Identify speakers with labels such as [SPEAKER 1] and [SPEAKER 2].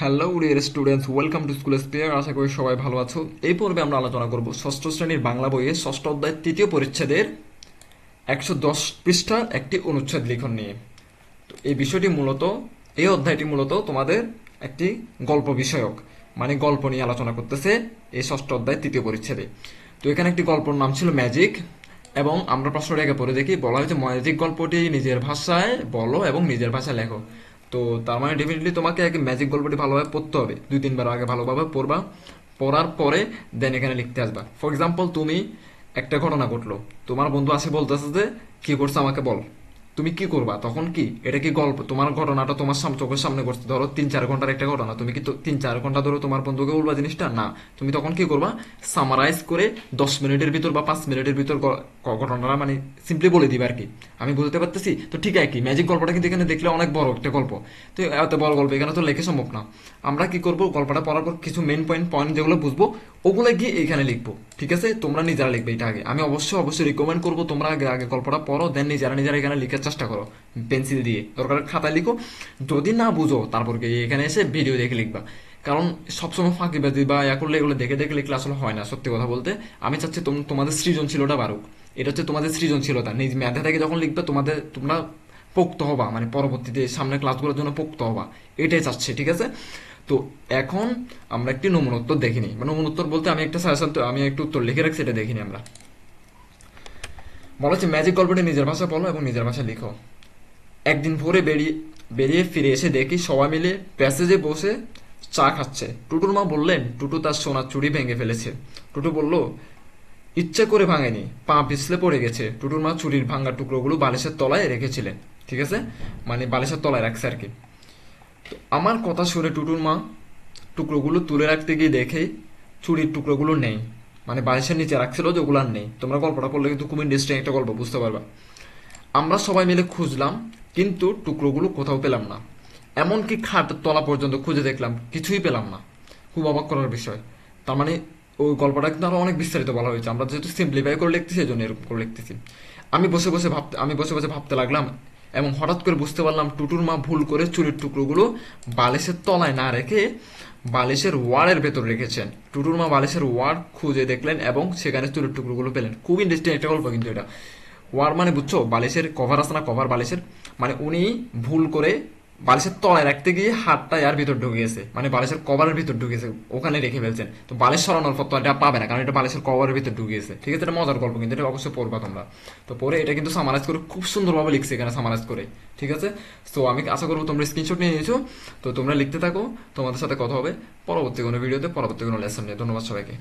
[SPEAKER 1] Hello dear students welcome to school spear আশা করি সবাই ভালো আছো। এই পর্বে আমরা আলোচনা করব ষষ্ঠ শ্রেণির বাংলা বইয়ে ষষ্ঠ অধ্যায় তৃতীয় পরিচ্ছেদের একশো দশ পৃষ্ঠার একটি অনুচ্ছেদ লিখন নিয়ে। তো এই বিষয়টি মূলত, এই অধ্যায়টি মূলত তোমাদের একটি গল্প বিষয়ক মানে গল্প নিয়ে আলোচনা করতেছে এই ষষ্ঠ অধ্যায় তৃতীয় পরিচ্ছেদে। তো এখানে একটি গল্পর নাম ছিল ম্যাজিক এবং আমরা প্রশ্নটি আগে পড়ে দেখি। বলা হয়েছে ম্যাজিক গল্পটি নিজের ভাষায় বলো এবং নিজের ভাষায় লেখো। তো তার মানে ডেফিনেটলি তোমাকে আগে ম্যাজিক গল্পটি ভালোভাবে পড়তে হবে। দুই, তিনবার আগে ভালোভাবে পড়বা। পড়ার পরে দেন এখানে লিখতে আসবা। ফর এক্সাম্পল তুমি একটা ঘটনা ঘটলো। তোমার বন্ধু আসে বলতেছে যে, কি করছে আমাকে বল। তুমি কি করবা? তখন কি? এটা কি গল্প? তোমার ঘটনাটা তোমার চোখের সামনে করছে ধরো তিন চার ঘণ্টার একটা ঘটনা। তুমি কি তিন চার ঘণ্টা ধরো তোমার বন্ধুকে বলবা জিনিসটা? না। তুমি তখন কি করবা? সামারাইজ করে দশ মিনিটের ভিতর বা পাঁচ মিনিটের ভিতর ঘটনাটা মানে সিম্পলি বলে দিবে আর কি আমি বুঝতে পারতেছি? তো ঠিক আছে কি ম্যাজিক গল্পটা কিন্তু এখানে দেখলে অনেক বড় একটা গল্প। তো এত বড় গল্প, এখানে তো লেখে সম্ভব না। আমরা কি করব? গল্পটা পড়ার পর কিছু মেন পয়েন্ট পয়েন্ট যেগুলো বুঝব ওগুলো গিয়ে এখানে লিখব, ঠিক আছে? তোমরা নিজেরা লিখবে এটা আগে। আমি অবশ্যই অবশ্যই রিকমেন্ড করব তোমরা আগে আগে গল্পটা পড়ো দেন নিজেরা নিজেরা এখানে লিখার চেষ্টা করো পেন্সিল দিয়ে। দরকার খাতায় লিখো। যদি না বুঝো, তারপর গিয়ে এখানে এসে ভিডিও দেখে লিখবা। কারণ সবসময় ফাঁকি ফাঁকিবাজি বা ইয়া করলে এগুলো দেখে দেখে লিখলে আসলে হয় না, সত্যি কথা বলতে। আমি চাচ্ছি তোম- তোমাদের সৃজনশীলতা বাড়ুক। এটা হচ্ছে তোমাদের সৃজনশীলতা। নিজ মেধা থেকে যখন লিখবে, তোমাদের, তোমরা পোক্ত হবা মানে পরবর্তীতে সামনে ক্লাসগুলোর জন্য পোক্ত হবা। এটাই চাচ্ছে, ঠিক আছে? তো এখন আমরা একটি নমুনা উত্তর দেখিনি। মানে নমুনা উত্তর বলতে আমি একটা সাজেশন তো আমি একটু উত্তর লিখে রাখছি, এটা দেখিনি আমরা। বলা হচ্ছে ম্যাজিক গল্পটি নিজের ভাষা বলো এবং নিজের ভাষায় লিখো। একদিন ভোরে বেরিয়ে বেরিয়ে ফিরে এসে দেখি সবাই মিলে প্যাসেজে বসে চা খাচ্ছে। টুটুর মা বললেন, টুটু তার সোনার চুড়ি ভেঙে ফেলেছে। টুটু বলল, ইচ্ছে করে ভাঙেনি, পা পিছলে পড়ে গেছে। টুটুর মা চুরির ভাঙা টুকরোগুলো বালিশের তলায় রেখেছিলেন, ঠিক আছে? মানে বালিশের তলায় রাখছে আর কি। তো আমার কথা শুনে টুটুর মা টুকরোগুলো তুলে রাখতে গিয়ে দেখে চুরির টুকরোগুলো নেই। মানে বালিশের নিচে রাখছিল যে আর নেই। তোমরা গল্পটা পড়লে কিন্তু খুব ইন্টারেস্টিং একটা গল্প, বুঝতে পারবা। আমরা সবাই মিলে খুঁজলাম, কিন্তু টুকরোগুলো কোথাও পেলাম না। এমনকি খাট তলা পর্যন্ত খুঁজে দেখলাম, কিছুই পেলাম না। খুব অবাক করার বিষয়। তার মানে ওই গল্পটা কিন্তু আরও অনেক বিস্তারিত বলা হয়েছে। আমরা যেহেতু সিম্পলিফাই করে লিখতেছি, এই জন্য এরকম করে লিখতেছি। আমি বসে বসে ভাবতে, আমি বসে বসে ভাবতে লাগলাম এবং হঠাৎ করে বুঝতে পারলাম টুটুর মা ভুল করে চুরির টুকরোগুলো বালিশের তলায় না রেখে বালিশের ওয়ার্ডের ভেতর রেখেছেন। টুটুর মা বালিশের ওয়ার খুঁজে দেখলেন এবং সেখানে চুরির টুকরোগুলো পেলেন। খুব ইন্টারেস্টিং একটা গল্প কিন্তু এটা। ওয়ার মানে বুঝছ? বালিশের কভার আছে না? কভার বালিশের? মানে উনি ভুল করে বালিশের তলায় রাখতে গিয়ে হাতটা এর ভিতর ঢুকিয়েছে। মানে বালিশের কভারের ভিতর ঢুকিয়েছে, ওখানে রেখে ফেলছেন। তো বালিশ সরানোর পর তো এটা পাবে না, কারণ এটা বালিশের কভারের ভিতর ঢুকিয়েছে। ঠিক আছে, এটা মজার গল্প, কিন্তু এটা অবশ্যই পড়বা তোমরা। তো পরে এটা কিন্তু সামারাইজ করে খুব সুন্দরভাবে লিখছে এখানে সামারাইজ করে। ঠিক আছে? তো আমি আশা করব তোমরা স্ক্রিনশট নিয়ে নিয়েছো। তো তোমরা লিখতে থাকো, তোমাদের সাথে কথা হবে পরবর্তী কোনো ভিডিওতে পরবর্তী কোনো লেসন নিয়ে। ধন্যবাদ সবাইকে।